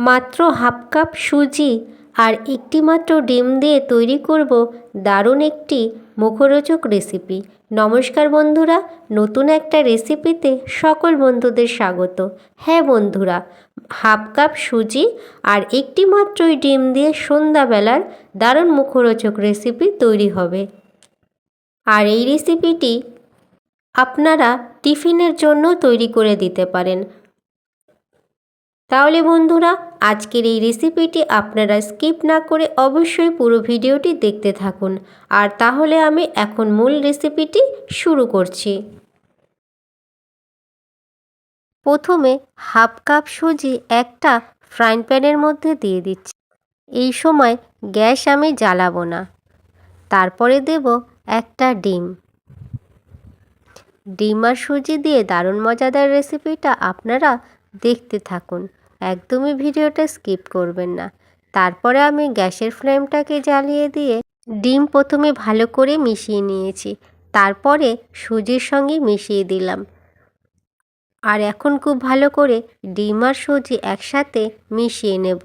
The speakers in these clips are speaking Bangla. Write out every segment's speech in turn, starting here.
মাত্র হাফ কাপ সুজি আর একটি মাত্র ডিম দিয়ে তৈরি করব দারুণ একটি মুখরোচক রেসিপি নমস্কার বন্ধুরা, নতুন একটা রেসিপিতে সকল বন্ধুদের স্বাগত। হ্যাঁ বন্ধুরা, হাফ কাপ সুজি আর একটি মাত্রই ডিম দিয়ে সন্ধ্যাবেলার দারুণ মুখরোচক রেসিপি তৈরি হবে। আর এই রেসিপিটি আপনারা টিফিনের জন্য তৈরি করে দিতে পারেন। তাহলে বন্ধুরা, আজকের এই রেসিপিটি আপনারা স্কিপ না করে অবশ্যই পুরো ভিডিওটি দেখতে থাকুন। আর তাহলে আমি এখন মূল রেসিপিটি শুরু করছি। প্রথমে হাফ কাপ সুজি একটা ফ্রাইং প্যানের মধ্যে দিয়ে দিচ্ছি। এই সময় গ্যাস আমি জ্বালাবো না। তারপরে দেব একটা ডিম। ডিম আর সুজি দিয়ে দারুণ মজাদার রেসিপিটা আপনারা দেখতে থাকুন। একদমই ভিডিওটা স্কিপ করবেন না। তারপরে আমি গ্যাসের ফ্লেমটাকে জ্বালিয়ে দিয়ে ডিম প্রথমে ভালো করে মিশিয়ে নিয়েছি। তারপরে সুজির সঙ্গে মিশিয়ে দিলাম। আর এখন খুব ভালো করে ডিম আর সুজি একসাথে মিশিয়ে নেব।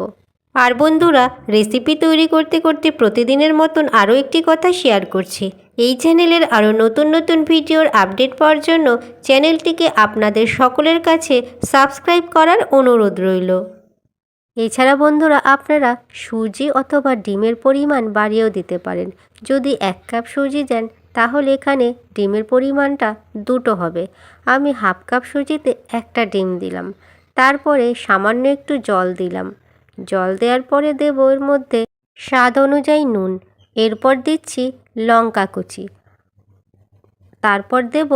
আর বন্ধুরা রেসিপি তৈরি করতে করতে প্রতিদিনের মতন আরও একটি কথা শেয়ার করছি। এই চ্যানেলের আরও নতুন নতুন ভিডিওর আপডেট পাওয়ার জন্য চ্যানেলটিকে আপনাদের সকলের কাছে সাবস্ক্রাইব করার অনুরোধ রইল। এছাড়া বন্ধুরা, আপনারা সুজি অথবা ডিমের পরিমাণ বাড়িয়েও দিতে পারেন। যদি এক কাপ সুজি দেন, তাহলে এখানে ডিমের পরিমাণটা দুটো হবে। আমি হাফ কাপ সুজিতে একটা ডিম দিলাম। তারপরে সামান্য একটু জল দিলাম। জল দেওয়ার পরে দেব এর মধ্যে স্বাদ অনুযায়ী নুন। এরপর দিচ্ছি লঙ্কা কুচি। তারপর দেব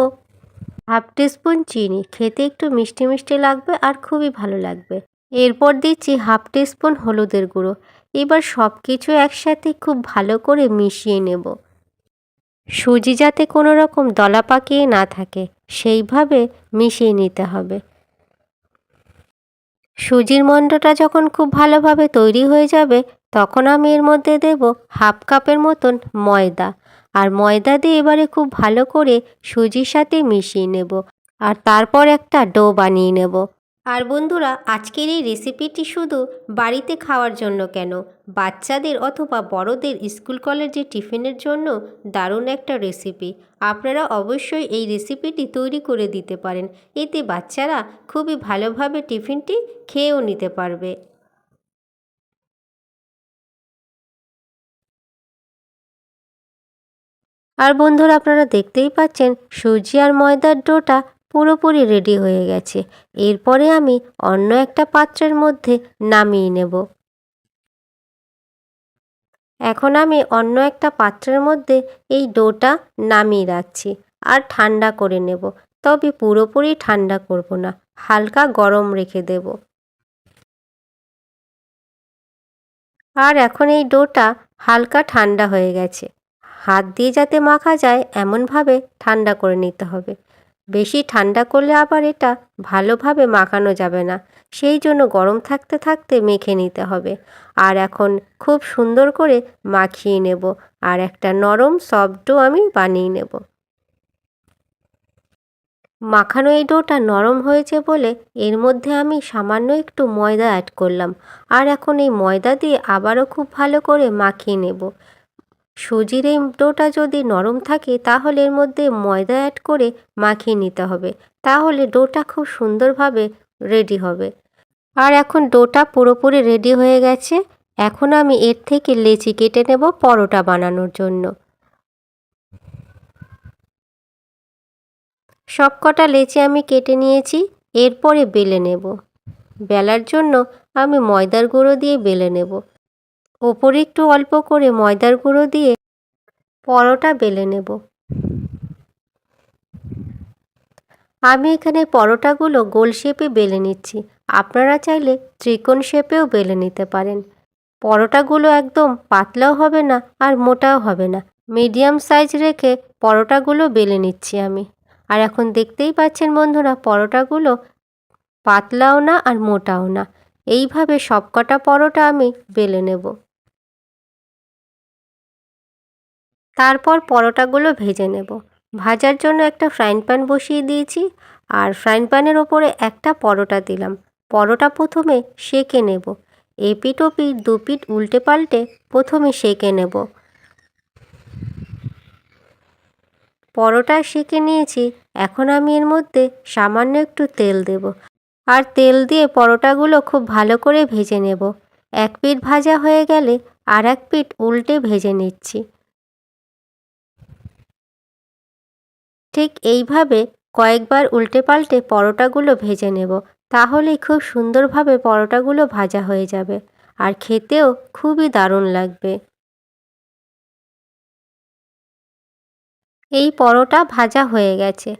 হাফ টিস্পুন চিনি। খেতে একটু মিষ্টি মিষ্টি লাগবে আর খুবই ভালো লাগবে। এরপর দিচ্ছি হাফ টিস্পুন হলুদের গুঁড়ো। এবার সব কিছু একসাথে খুব ভালো করে মিশিয়ে নেব। সুজি যাতে কোনো রকম দলা পাকিয়ে না থাকে, সেইভাবে মিশিয়ে নিতে হবে। সুজির মণ্ডটা যখন খুব ভালোভাবে তৈরি হয়ে যাবে, তখন আমি এর মধ্যে দেব হাফ কাপের মতন ময়দা। আর ময়দা দিয়ে এবারে খুব ভালো করে সুজির সাথে মিশিয়ে নেব। আর তারপর একটা ডো বানিয়ে নেব। আর বন্ধুরা, আজকের এই রেসিপিটি শুধু বাড়িতে খাওয়ার জন্য কেন? বাচ্চাদের অথবা বড়দের স্কুল কলেজে টিফিনের জন্য দারুণ একটা রেসিপি। আপনারা অবশ্যই এই রেসিপিটি তৈরি করে দিতে পারেন। এতে বাচ্চারা খুবই ভালোভাবে টিফিনটি খেয়েও নিতে পারবে। আর বন্ধুরা, আপনারা দেখতেই পাচ্ছেন, সুজি আর ময়দার ডোটা পুরোপুরি রেডি হয়ে গেছে। এরপরে আমি অন্য একটা পাত্রের মধ্যে নামিয়ে নেব। এখন আমি অন্য একটা পাত্রের মধ্যে এই ডোটা নামিয়ে রাখছি আর ঠান্ডা করে নেব। তবে পুরোপুরি ঠান্ডা করব না, হালকা গরম রেখে দেব। আর এখন এই ডোটা হালকা ঠান্ডা হয়ে গেছে। হাত দিয়ে যাতে মাখা যায়, এমনভাবে ঠান্ডা করে নিতে হবে। বেশি ঠান্ডা করলে আবার এটা ভালোভাবে মাখানো যাবে না। সেই জন্য গরম থাকতে থাকতে মেখে নিতে হবে। আর এখন খুব সুন্দর করে মাখিয়ে নেব আর একটা নরম সফট ডো আমি বানিয়ে নেব। মাখানো এই ডোটা নরম হয়েছে বলে এর মধ্যে আমি সামান্য একটু ময়দা অ্যাড করলাম। আর এখন এই ময়দা দিয়ে আবারও খুব ভালো করে মাখিয়ে নেব। সুজির এই ডোটা যদি নরম থাকে, তাহলে এর মধ্যে ময়দা অ্যাড করে মাখিয়ে নিতে হবে। তাহলে ডোটা খুব সুন্দরভাবে রেডি হবে। আর এখন ডোটা পুরোপুরি রেডি হয়ে গেছে। এখন আমি এর থেকে লেচি কেটে নেব পরোটা বানানোর জন্য। সব কটা লেচি আমি কেটে নিয়েছি, এরপরে বেলে নেব। বেলার জন্য আমি ময়দার গুঁড়ো দিয়ে বেলে নেব। ওপরে একটু অল্প করে ময়দার গুঁড়ো দিয়ে পরোটা বেলে নেব। আমি এখানে পরোটাগুলো গোল শেপে বেলে নিচ্ছি। আপনারা চাইলে ত্রিকোণ শেপেও বেলে নিতে পারেন। পরোটাগুলো একদম পাতলাও হবে না আর মোটাও হবে না। মিডিয়াম সাইজ রেখে পরোটাগুলো বেলে নিচ্ছি আমি। আর এখন দেখতেই পাচ্ছেন বন্ধুরা, পরোটাগুলো পাতলাও না আর মোটাও না। এইভাবে সবকটা পরোটা আমি বেলে নেব। তারপর পরোটাগুলো ভেজে নেব। ভাজার জন্য একটা ফ্রাইং প্যান বসিয়ে দিয়েছি আর ফ্রাইং প্যানের ওপরে একটা পরোটা দিলাম। পরোটা প্রথমে সেঁকে নেব। এপিট ওপিট দুপিট উল্টে পাল্টে প্রথমে সেঁকে নেব। পরোটা সেঁকে নিয়েছি। এখন আমি এর মধ্যে সামান্য একটু তেল দেব আর তেল দিয়ে পরোটাগুলো খুব ভালো করে ভেজে নেব। এক পিঠ ভাজা হয়ে গেলে আর এক পিঠ উল্টে ভেজে নিচ্ছি। ঠিক এইভাবে কয়েকবার উল্টে পাল্টে পরোটাগুলো ভেজে নেব তাহলে খুব সুন্দরভাবে পরোটাগুলো ভাজা হয়ে যাবে আর খেতেও খুবই দারুণ লাগবে। এই পরোটা ভাজা হয়ে গেছে।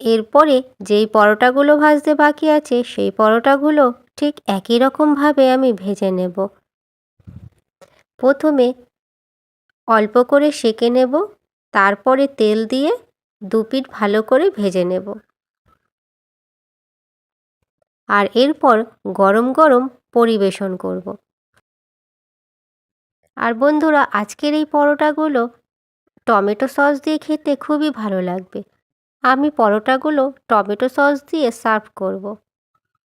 এরপরে যেই পরোটাগুলো ভাজতে বাকি আছে, সেই পরোটাগুলো ঠিক একই রকমভাবে আমি ভেজে নেব। প্রথমে অল্প করে সেঁকে নেব, তারপরে তেল দিয়ে দু পিঠ ভালো করে ভেজে নেব। আর এরপর গরম গরম পরিবেশন করব। আর বন্ধুরা, আজকের এই পরোটাগুলো টমেটো সস দিয়ে খেতে খুবই ভালো লাগবে। আমি পরোটাগুলো টমেটো সস দিয়ে সার্ভ করব।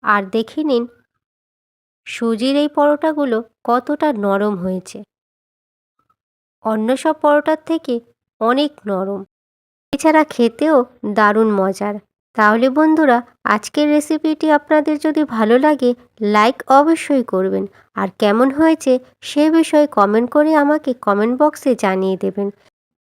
আর দেখে নিন, সুজির এই পরোটাগুলো কতটা নরম হয়েছে। অন্য সব পরোটার থেকে অনেক নরম। এছাড়া খেতেও দারুণ মজার। তাহলে বন্ধুরা, আজকের রেসিপিটি আপনাদের যদি ভালো লাগে লাইক অবশ্যই করবেন। আর কেমন হয়েছে সে বিষয়ে কমেন্ট করে আমাকে কমেন্ট বক্সে জানিয়ে দেবেন।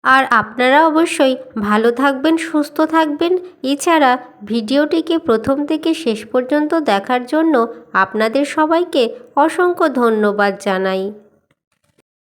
আর আপনারা অবশ্যই ভালো থাকবেন, সুস্থ থাকবেন। এছাড়া ভিডিওটিকে প্রথম থেকে শেষ পর্যন্ত দেখার জন্য আপনাদের সবাইকে অসংখ্য ধন্যবাদ জানাই।